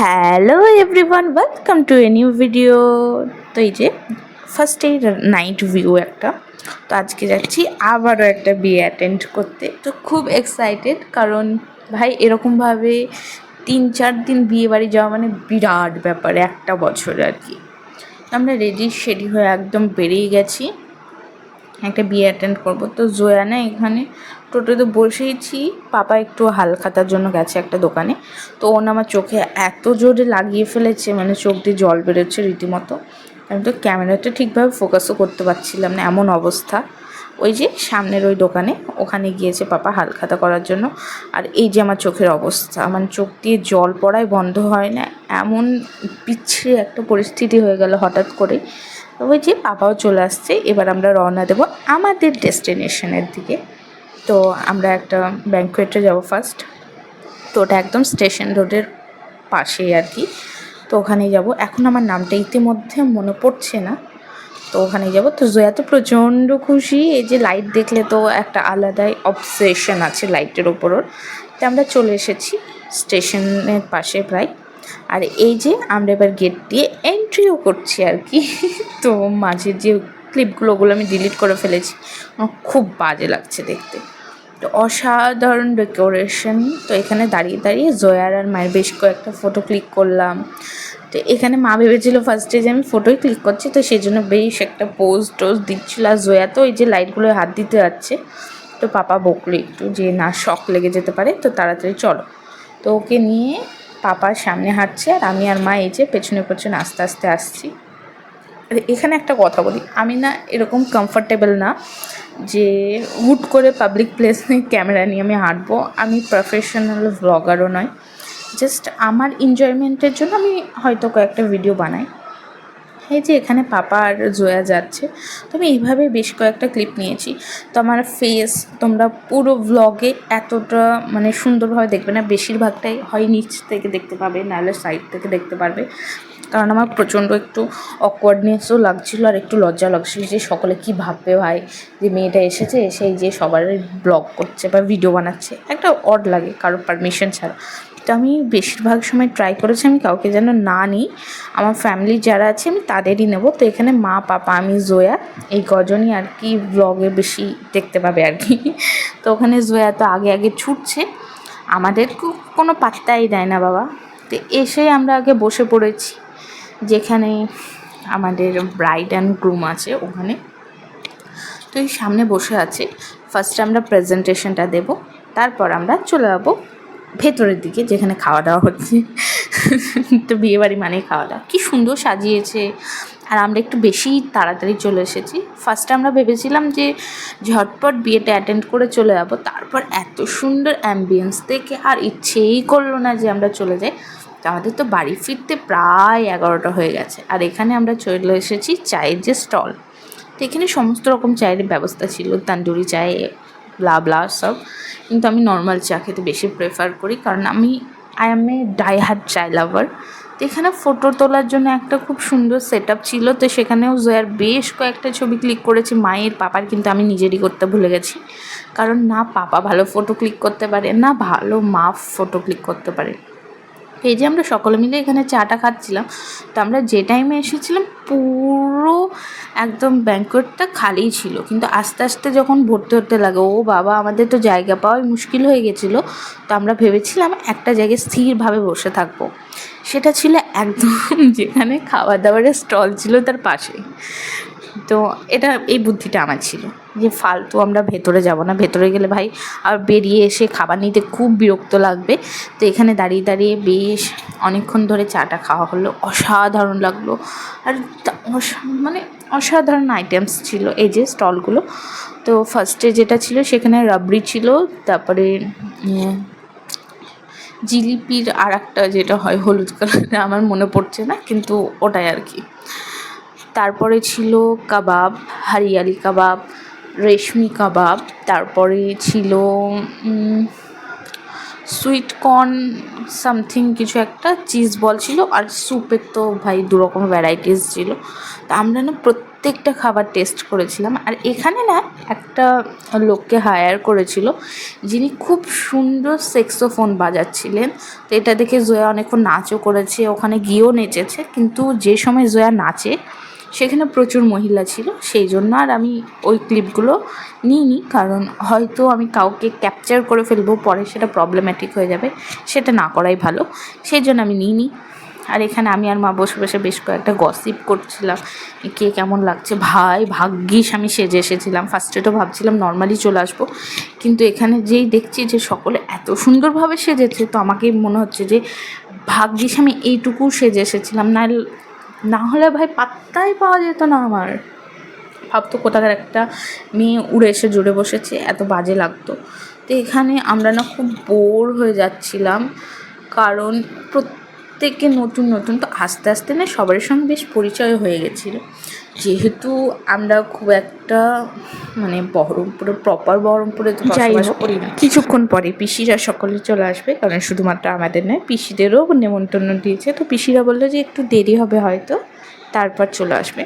Hello everyone welcome to a new video তো এই যে ফার্স্টে নাইট ভিউ একটা। তো আজকে যাচ্ছি আবারও একটা বিয়ে অ্যাটেন্ড করতে। তো খুব এক্সাইটেড কারণ ভাই, এরকমভাবে তিন, চার দিন বিয়ে বাড়ি যাওয়া মানে বিরাট ব্যাপার, একটা বছর আর কি। আমরা রেডি শেডি হয়ে একদম বেরিয়ে গেছি। একটা বিয়ে অ্যাটেন্ড করব। তো জোয়া না এখানে। টোটোতে বসেইছি। পাপা একটু হালখাতার জন্য গেছে একটা দোকানে। তো ওন আমার চোখে এত জোরে লাগিয়ে ফেলেছে মানে চোখ দিয়ে জল বেরোচ্ছে রীতিমতো। আমি তো ক্যামেরাটা ঠিকভাবে ফোকাসও করতে পারছিলাম না, এমন অবস্থা। ওই যে সামনের ওই দোকানে, ওখানে গিয়েছে পাপা হালখাতা করার জন্য। আর এই যে আমার চোখের অবস্থা, আমার চোখ দিয়ে জল পড়ায় বন্ধ হয় না। এমন পিছিয়ে একটা পরিস্থিতি হয়ে গেল হঠাৎ করে ওই যে পাপাও চলে আসছে, এবার আমরা রওনা দেবো আমাদের ডেস্টিনেশনের দিকে। তো আমরা একটা ব্যাঙ্কুয়েটে যাব ফার্স্ট। তো ওটা একদম স্টেশন রোডের পাশেই আর কি। তো ওখানেই যাব। এখন আমার নামটা ইতিমধ্যে মনে পড়ছে না। তো ওখানে যাব। তো জয়া তো প্রচণ্ড খুশি। এই যে লাইট দেখলে তো একটা আলাদাই অবসেশন আছে লাইটের ওপর তো আমরা চলে এসেছি স্টেশনের পাশে প্রায়। আর এই যে আমরা এবার গেট দিয়ে এন্ট্রিও করছি আর কি। তো মাঝের যে ক্লিপগুলো ওগুলো আমি ডিলিট করে ফেলেছি। আমার খুব বাজে লাগছে দেখতে। তো অসাধারণ ডেকোরেশন তো এখানে দাঁড়িয়ে দাঁড়িয়ে জয়ার আর মায়ের বেশ কয়েকটা ফটো ক্লিক করলাম। তো এখানে মা ভেবেছিল ফার্স্টে যে আমি ফটোই ক্লিক করছি। তো সেই জন্য বেশ একটা পোজ টোজ দিচ্ছিল। আর জয়া তো ওই যে লাইটগুলো হাত দিতে যাচ্ছে। তো পাপা বকলো একটু যে, না শখ লেগে যেতে পারে। তো তাড়াতাড়ি চলো। তো ওকে নিয়ে পাপার সামনে হাঁটছে আর আমি আর মা এই যে পেছনে পেছনে আস্তে আস্তে আসছি। এখানে একটা কথা বলি, আমি না এরকম কমফর্টেবল না যে হুট করে পাবলিক প্লেসে ক্যামেরা নিয়ে আমি হাঁটবো। আমি প্রফেশনাল ব্লগারও নয়। জাস্ট আমার এনজয়মেন্টের জন্য আমি হয়তো কয়েকটা ভিডিও বানাই। এই যে এখানে পাপা আর জয়া যাচ্ছে তো আমি এইভাবে বেশ কয়েকটা ক্লিপ নিয়েছি। তো আমার ফেস তোমরা পুরো ভ্লগে এতটা মানে সুন্দরভাবে দেখবে না, বেশিরভাগটাই হয় নিচ থেকে দেখতে পাবে, নাহলে সাইড থেকে দেখতে পারবে। কারণ আমার প্রচণ্ড একটু অকওয়ার্ডনেসও লাগছিল আর একটু লজ্জা লাগছিল যে সকলে কী ভাববে ভাই, যে মেয়েটা এসেছে, এসে যে সবার ব্লগ করছে বা ভিডিও বানাচ্ছে। একটা অড লাগে কারোর পারমিশন ছাড়া। তো আমি বেশিরভাগ সময় ট্রাই করেছি, আমি কাউকে যেন না নিই। আমার ফ্যামিলি যারা আছে, আমি তাদেরই নেব। তো এখানে মা, পাপা, আমি, জোয়া। এই কজনই আর কি ব্লগে বেশি দেখতে পাবে আর কি। তো ওখানে জোয়া তো আগে আগে ছুটছে। আমাদের কোনো পাত্তাই দেয় না বাবা। তো এসেই আমরা আগে বসে পড়েছি, যেখানে আমাদের ব্রাইড অ্যান্ড গ্রুম আছে ওখানে। তো এই সামনে বসে আছে। ফার্স্টে আমরা প্রেজেন্টেশনটা দেব, তারপর আমরা চলে যাব। ভেতরের দিকে যেখানে খাওয়া দাওয়া হচ্ছে। তো বিয়েবাড়ি মানেই খাওয়া দাওয়া। কী সুন্দর সাজিয়েছে। আর আমরা একটু বেশি তাড়াতাড়ি চলে এসেছি। ফার্স্টে আমরা ভেবেছিলাম যে ঝটপট বিয়েটা অ্যাটেন্ড করে চলে যাব। তারপর এত সুন্দর অ্যাম্বিয়েন্স দেখে আর ইচ্ছেই করল না যে আমরা চলে যাই। আমাদের তো বাড়ি ফিরতে প্রায় এগারোটা হয়ে গেছে। আর এখানে আমরা চলে এসেছি চায়ের যে স্টল তো এখানে সমস্ত রকম চায়ের ব্যবস্থা ছিল। তান্দুরি চায় ব্লা ব্লা সব। কিন্তু আমি নর্মাল চা খেতে বেশি প্রেফার করি কারণ আমি I am a die hard chai lover তো এখানে ফটো তোলার জন্য একটা খুব সুন্দর সেট ছিল। তো সেখানেও জয়ার বেশ কয়েকটা ছবি ক্লিক করেছি। মায়ের পাপার কিন্তু আমি নিজেরই করতে ভুলে গেছি। কারণ না, পাপা ভালো ফটো ক্লিক করতে পারে, না ভালো মা ফটো ক্লিক করতে পারে। এই যে আমরা সকলে মিলে এখানে চাটা খাচ্ছিলাম, তো আমরা যে টাইমে এসেছিলাম, পুরো একদম ব্যাঙ্কোয়েটটা খালিই ছিল। কিন্তু আস্তে আস্তে যখন ভর্তি হতে লাগে, ও বাবা, আমাদের তো জায়গা পাওয়াই মুশকিল হয়ে গেছিল, তো আমরা ভেবেছিলাম একটা জায়গায় স্থিরভাবে বসে থাকব। সেটা ছিল একদম যেখানে খাবার দাবারের স্টল ছিল তার পাশে তো এটা, এই বুদ্ধিটা আমার ছিল। যে ফালতু আমরা ভেতরে যাব না। ভেতরে গেলে ভাই আর বেরিয়ে এসে খাবার নিতে খুব বিরক্ত লাগবে। তো এখানে দাঁড়িয়ে দাঁড়িয়ে বেশ অনেকক্ষণ ধরে চাটা খাওয়া হলো। অসাধারণ লাগল। আর মানে অসাধারণ আইটেমস ছিল এই যে স্টলগুলো তো ফার্স্টে যেটা ছিল সেখানে রাবড়ি ছিল, তারপরে জিলিপির আর একটা যেটা হয় হলুদ কালারের আমার মনে পড়ছে না, কিন্তু ওটাই আর কি। তারপরে ছিল কাবাব, হারিয়ালি কাবাব রেশমি কাবাব, তারপরে ছিল সুইট কর্ন সামথিং কিছু একটা চিজ বল ছিল, আর স্যুপের তো ভাই দু রকম ভ্যারাইটিস ছিল। তা আমরা না প্রত্যেকটা খাবার টেস্ট করেছিলাম, আর এখানে না একটা লোককে হায়ার করেছিল, যিনি খুব সুন্দর সেক্সোফোন বাজাচ্ছিলেন। তো এটা দেখে জয়া অনেকক্ষণ নাচও করেছে, ওখানে গিয়েও নেচেছে, কিন্তু যে সময় জয়া নাচে সেখানে প্রচুর মহিলা ছিল, সেই জন্য আর আমি ওই ক্লিপগুলো নিইনি। কারণ হয়তো আমি কাউকে ক্যাপচার করে ফেলব, পরে সেটা প্রবলেম্যাটিক হয়ে যাবে, সেটা না করাই ভালো। সেই জন্য আমি নিইনি। আর এখানে আমি আর মা বসে বসে বেশ কয়েকটা গসিপ করছিলাম কে কেমন লাগছে, ভাই ভাগ্যিস আমি সেজে এসেছিলাম। ফার্স্টে তো ভাবছিলাম নর্মালি চলে আসব, কিন্তু এখানে যেই দেখছি যে সকলে এত সুন্দরভাবে সেজেছে, তো আমাকে মনে হচ্ছে যে ভাগ্যিস আমি এইটুকু সেজে এসেছিলাম। না না হলে ভাই পাত্তাই পাওয়া যেত না আমার। ভাবতো কোথাকার একটা মেয়ে উড়ে এসে জুড়ে বসেছে, এত বাজে লাগতো। তো এখানে আমরা না খুব বোর হয়ে যাচ্ছিলাম, কারণ প্রত্যেকে নতুন নতুন, তো আস্তে আস্তে না সবার সঙ্গে বেশ পরিচয় হয়ে গেছিল। যেহেতু আমরা খুব একটা মানে বহরমপুরে প্রপার বহরমপুরে তো যাই বসবাস করি না। কিছুক্ষণ পরে পিসিরা সকলে চলে আসবে কারণ শুধুমাত্র আমাদের নয় পিসিদেরও নেমন্তন্ন দিয়েছে। তো পিসিরা বলল যে একটু দেরি হবে হয়তো তারপর চলে আসবে।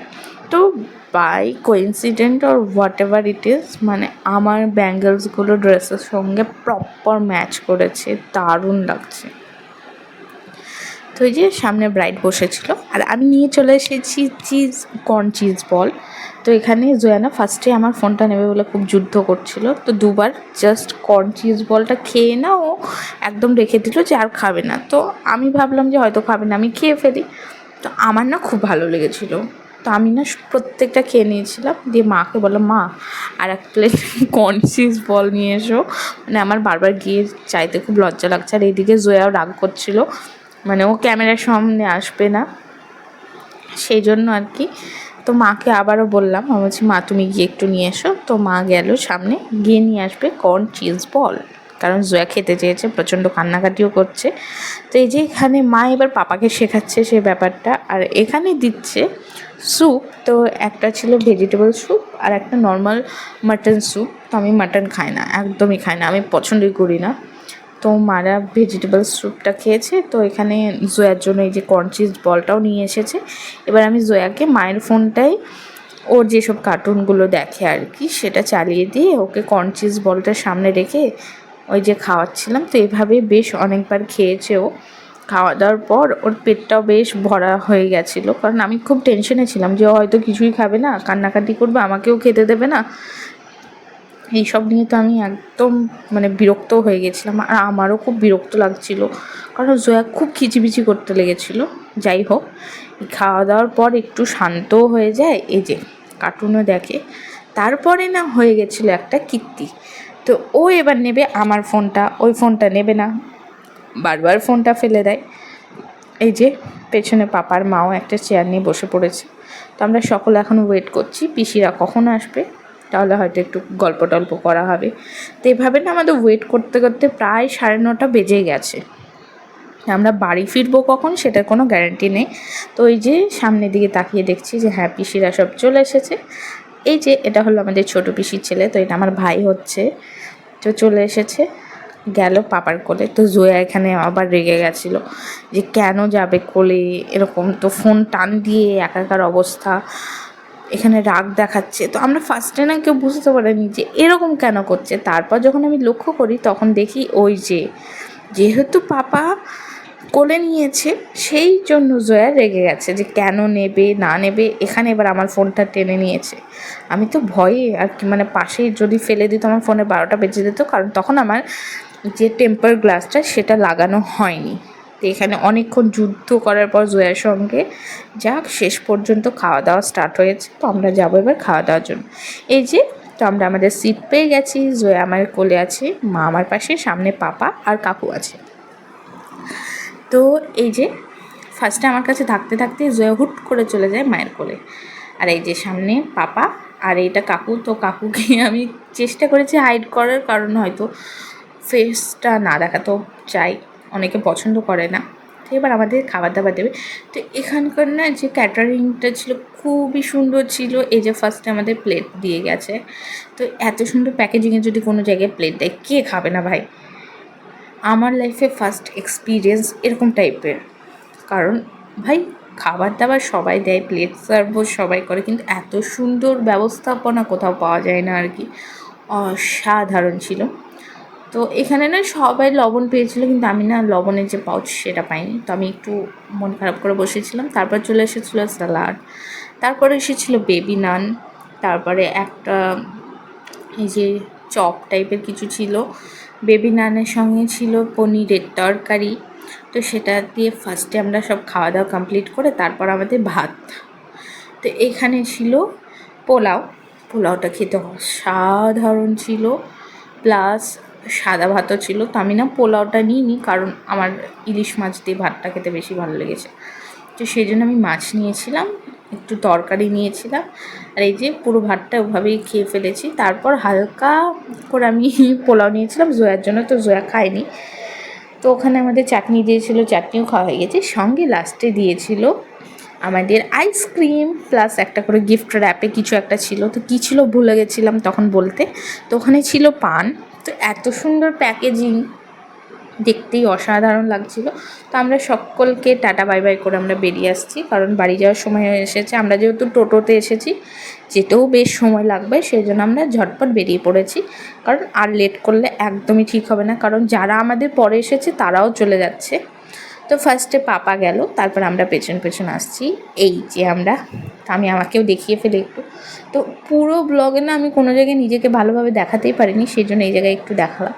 তো by coincident or whatever it is মানে আমার ব্যাঙ্গেলসগুলো ড্রেসের সঙ্গে প্রপার ম্যাচ করেছে দারুণ লাগছে। তো এই যে সামনে ব্রাইড বসেছিল। আর আমি নিয়ে চলে এসেছি চিজ, কর্ন চিজ বল। তো এখানে জয়ানা ফার্স্টে আমার ফোনটা নেবে বলে খুব যুদ্ধ করছিল। তো দুবার জাস্ট কর্ন চিজ বলটা খেয়ে না, ও একদম রেখে দিল যে আর খাবে না। তো আমি ভাবলাম যে হয়তো খাবে না, আমি খেয়ে ফেলি। তো আমার না খুব ভালো লেগেছিল। তো আমি না প্রত্যেকটা খেয়ে নিয়েছিলাম। দিয়ে মাকে বললাম, মা, আর এক প্লেট কর্ন চিজ বল নিয়ে এসো। মানে আমার বারবার গিয়ে চাইতে খুব লজ্জা লাগছে। আর এইদিকে জয়াও রাগ করছিল। মানে ও ক্যামেরার সামনে আসবে না। সেই জন্য আর কি। তো মাকে আবারও বললাম, আমি বলছি, মা, তুমি গিয়ে একটু নিয়ে এসো। তো মা গেল সামনে, গিয়ে নিয়ে আসবে কর্ন চিজ বল কারণ জয়া খেতে চেয়েছে, প্রচণ্ড কান্নাকাটিও করছে। তো এই যে এখানে মা এবার পাপাকে শেখাচ্ছে সে ব্যাপারটা, আর এখানে দিচ্ছে স্যুপ তো একটা ছিল ভেজিটেবল স্যুপ আর একটা নর্মাল মাটন স্যুপ তো আমি মাটন খাই না, একদমই খাই না, আমি পছন্দই করি না। তো মারা ভেজিটেবল স্যুপটা খেয়েছে। তো এখানে জয়ার জন্য এই যে কর্ন চিজ বলটাও নিয়ে এসেছে। এবার আমি জয়াকে মায়ের ফোনটাই ওর যেসব কার্টুনগুলো দেখে আর কি, সেটা চালিয়ে দিয়ে ওকে কর্ন চিজ বলটা সামনে রেখে ওই যে খাওয়াচ্ছিলাম। তো এভাবে বেশ অনেকবার খেয়েছে ও। খাওয়া দাওয়ার পর ওর পেটটাও বেশ ভরা হয়ে গেছিল। কারণ আমি খুব টেনশনে ছিলাম যে হয়তো কিছুই খাবে না, কান্নাকাটি করবে, আমাকেও খেতে দেবে না। এইসব নিয়ে তো আমি একদম মানে বিরক্ত হয়ে গেছিলাম। আর আমারও খুব বিরক্ত লাগছিল। কারণ জয়া খুব খিচিবিচি করতে লেগেছিলো। যাই হোক খাওয়া দাওয়ার পর একটু শান্তও হয়ে যায়। এই যে, কার্টুনও দেখে। তারপরে না হয়ে গেছিল একটা কীর্তি। তো ও এবার নেবে আমার ফোনটা, ওই ফোনটা নেবে না। বারবার ফোনটা ফেলে দেয়। এই যে, পেছনে পাপার মাও একটা চেয়ার নিয়ে বসে পড়েছে। তো আমরা সকলে এখন ওয়েট করছি। পিসিরা কখন আসবে? তাহলে হয়তো একটু গল্প টল্প করা হবে। তো এভাবে না আমাদের ওয়েট করতে করতে প্রায় সাড়ে নটা বেজে গেছে। আমরা বাড়ি ফিরবো কখন সেটার কোনো গ্যারান্টি নেই। তো ওই যে সামনের দিকে তাকিয়ে দেখছি যে হ্যাঁ পিসিরা সব চলে এসেছে। এই যে এটা হলো আমাদের ছোট পিসির ছেলে, তো এটা আমার ভাই হচ্ছে, তো চলে এসেছে। গেল পাপার কোলে, তো জোয়া এখানে আবার রেগে গেছিল যে কেন যাবে কোলে? এরকম তো ফোন টান দিয়ে একাকার অবস্থা। এখানে রাগ দেখাচ্ছে। তো আমরা ফার্স্টে না কেউ বুঝতে পারিনি যে এরকম কেন করছে। তারপর যখন আমি লক্ষ্য করি, তখন দেখি ওই যে, যেহেতু পাপা কোলে নিয়েছে, সেই জন্য জয়া রেগে গেছে যে কেন নেবে, না নেবে, এখানে এবার আমার ফোনটা টেনে নিয়েছে। আমি তো ভয়ে আর কি মানে পাশে যদি ফেলে দিত আমার ফোনে বারোটা বেজে দিত কারণ তখন আমার যে টেম্পার গ্লাসটা সেটা লাগানো হয়নি। তো এখানে অনেকক্ষণ যুদ্ধ করার পর জয়ার সঙ্গে যাক, শেষ পর্যন্ত খাওয়া দাওয়া স্টার্ট হয়েছে। তো আমরা যাব এবার খাওয়া দাওয়ার জন্য। এই যে, তো আমরা আমাদের সিট পেয়ে গেছি। জয়া আমার কোলে আছে, মা আমার পাশে, সামনে পাপা আর কাকু আছে। তো এই যে ফার্স্টে আমার কাছে থাকতে থাকতে জয়া হুট করে চলে যায় মায়ের কোলে। আর এই যে সামনে পাপা আর এইটা কাকু। তো কাকুকে আমি চেষ্টা করেছি হাইড করার, কারণ হয়তো ফেসটা না দেখাতেও চাই অনেকে পছন্দ করে না। তো এবার আমাদের খাবার দাবার দেবে। তো এখানকার না যে ক্যাটারিংটা ছিল খুবই সুন্দর ছিল। এই যে ফার্স্টে আমাদের প্লেট দিয়ে গেছে। তো এত সুন্দর প্যাকেজিংয়ে যদি কোনো জায়গায় প্লেট দেয়, কে খাবে না ভাই? আমার লাইফে ফার্স্ট এক্সপিরিয়েন্স এরকম টাইপের কারণ ভাই খাবার দাবার সবাই দেয় প্লেট সার্ভও সবাই করে। কিন্তু এত সুন্দর ব্যবস্থাপনা কোথাও পাওয়া যায় না আর কি। অসাধারণ ছিল। তো এখানে না সবাই লবণ পেয়েছিল, কিন্তু আমি না লবণের যে পাউচ সেটা পাইনি। তো আমি একটু মন খারাপ করে বসেছিলাম। তারপর চলে এসেছিল স্যালাড, তারপরে এসেছিল বেবি নান তারপরে একটা এই যে চপ টাইপের কিছু ছিল। বেবি নানের সঙ্গে ছিল পনিরের তরকারি। তো সেটা দিয়ে ফার্স্টে আমরা সব খাওয়া দাওয়া কমপ্লিট করে তারপর আমাদের ভাত। তো এখানে ছিল পোলাও। পোলাওটা খেতে অসাধারণ ছিল। প্লাস সাদা ভাতও ছিল, তো আমি না পোলাওটা নিইনি কারণ আমার ইলিশ মাছ দিয়ে ভাতটা খেতে বেশি ভালো লেগেছে। তো সেই জন্য আমি মাছ নিয়েছিলাম, একটু তরকারি নিয়েছিলাম, আর এই যে পুরো ভাতটা ওভাবেই খেয়ে ফেলেছি। তারপর হালকা করে আমি পোলাও নিয়েছিলাম, জয়ার জন্য তো জয়া খায়নি তো ওখানে আমাদের চাটনি দিয়েছিল, চাটনিও খাওয়া হয়ে গেছে। সঙ্গে লাস্টে দিয়েছিল আমাদের আইসক্রিম প্লাস একটা করে গিফট র্যাপে কিছু একটা ছিল। তো কী ছিল ভুলে গেছিলাম তখন বলতে। তো ওখানে ছিল পান তো এত সুন্দর প্যাকেজিং দেখতেই অসাধারণ লাগছিল। তো আমরা সকলকে টাটা, বাই বাই করে আমরা বেরিয়ে আসছি। কারণ বাড়ি যাওয়ার সময় এসেছে। আমরা যেহেতু টোটোতে এসেছি, যেতেও বেশ সময় লাগবে সেই জন্য আমরা ঝটপট বেরিয়ে পড়েছি। কারণ আর লেট করলে একদমই ঠিক হবে না। কারণ যারা আমাদের পরে এসেছে, তারাও চলে যাচ্ছে। তো ফার্স্টে পাপা গেল, তারপর আমরা পেছন পেছন আসছি। এই যে আমরা, আমি আমাকেও দেখিয়ে ফেলি একটু। তো পুরো ব্লগে না আমি কোনো জায়গায় নিজেকে ভালোভাবে দেখাতেই পারিনি সেই জন্য এই জায়গায় একটু দেখালাম।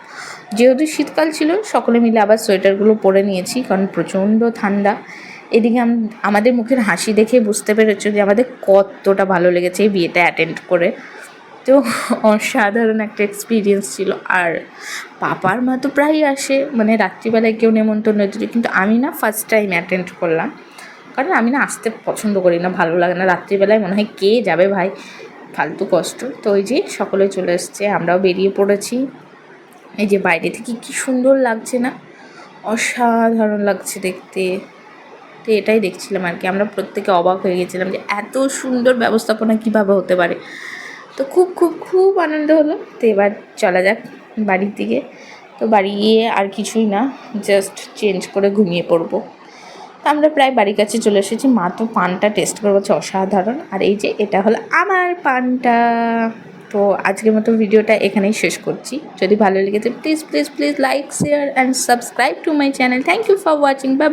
যেহেতু শীতকাল ছিল, সকলে মিলে আবার সোয়েটারগুলো পরে নিয়েছি, কারণ প্রচণ্ড ঠান্ডা। এদিকে আমাদের মুখের হাসি দেখে বুঝতে পেরেছ যে আমাদের কতটা ভালো লেগেছে এই বিয়েটা অ্যাটেন্ড করে। তো অসাধারণ একটা এক্সপিরিয়েন্স ছিল। আর পাপার মা তো প্রায়ই আসে মানে রাত্রিবেলায় কেউ নেমন্তন্ন দিল কিন্তু আমি না ফার্স্ট টাইম অ্যাটেন্ড করলাম। কারণ আমি না আসতে পছন্দ করি না, ভালো লাগে না। রাত্রিবেলায় মনে হয় কে যাবে ভাই? ফালতু কষ্ট। তো ওই যে সকলে চলে এসছে, আমরাও বেরিয়ে পড়েছি। এই যে বাইরে থেকে কি সুন্দর লাগছে না? অসাধারণ লাগছে দেখতে। তো এটাই দেখছিলাম আর কি। আমরা প্রত্যেকে অবাক হয়ে গেছিলাম যে এত সুন্দর ব্যবস্থাপনা কীভাবে হতে পারে? তো খুব খুব খুব আনন্দ হলো। তো এবার চলা যাক বাড়ির দিকে। তো বাড়ি গিয়ে আর কিছুই না জাস্ট চেঞ্জ করে ঘুমিয়ে পড়ব। আমরা প্রায় বাড়ির কাছে চলে এসেছি। মা তো পানটা টেস্ট করে বলছে অসাধারণ। আর এই যে এটা হলো আমার পানটা। তো আজকের মতো ভিডিওটা এখানেই শেষ করছি। যদি ভালো লেগেছে please please please like share and subscribe to my channel thank you for watching bye